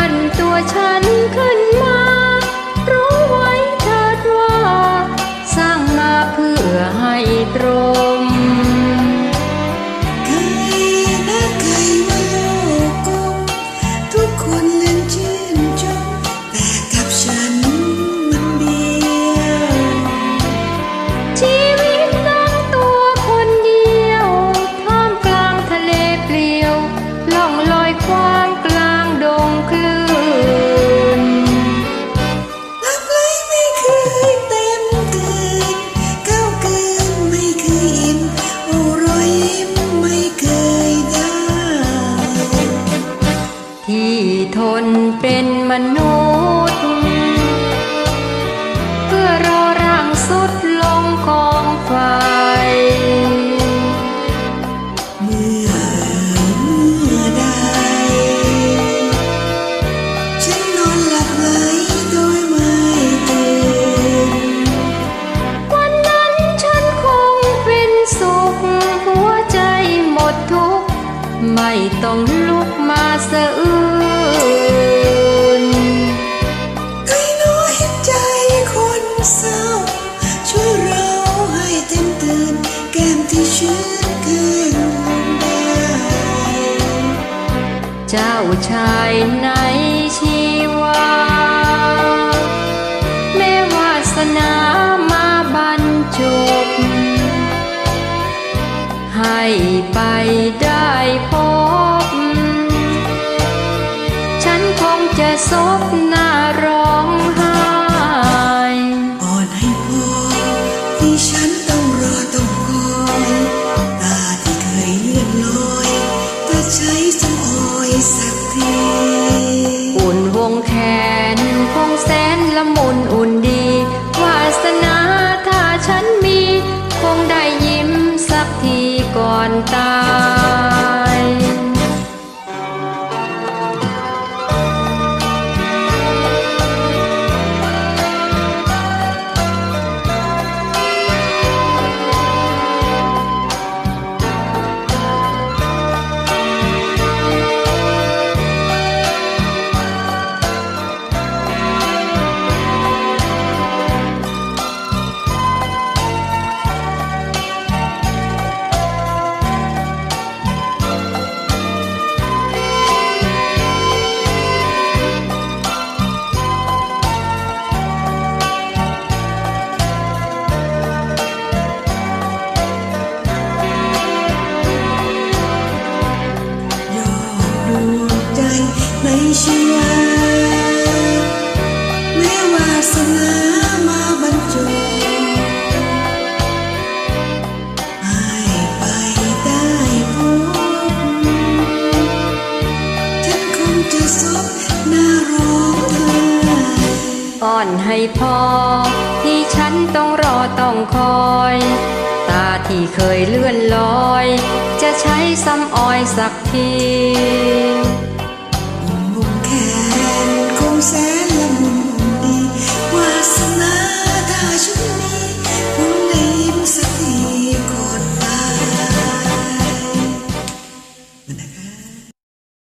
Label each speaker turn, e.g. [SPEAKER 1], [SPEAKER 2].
[SPEAKER 1] ั้นตัวฉัน
[SPEAKER 2] ขึ้น เป็นมนุษย์ เพื่อรอร่างสุดลงกองไฟ
[SPEAKER 1] เมื่อใดฉันนอนหลับไหลโดยไม่ตื่นวันนั้นฉันคงเป็นสุข หั
[SPEAKER 2] วใจหมดทุกข์ ไม่ต้องลุกมาเสือ เจ้าชายในชีวาแม้วาสนามาบรรจบ
[SPEAKER 1] ให้ไปได้พบ ฉันคงจะซบ ละมุนอุ่นดี วาสนาถ้าฉันมี คงได้ยิ้มสักทีก่อนตาย
[SPEAKER 2] ย ชีวาแม้วาสนามาบรรจบให้ไปได้พบฉันคงจะซบหน้าร้องไห้
[SPEAKER 1] อ่อนให้พอ ที่ฉันต้องรอต้องคอย ตาที่เคยเลื่อนลอย จะใช้ซ้ำออยสักที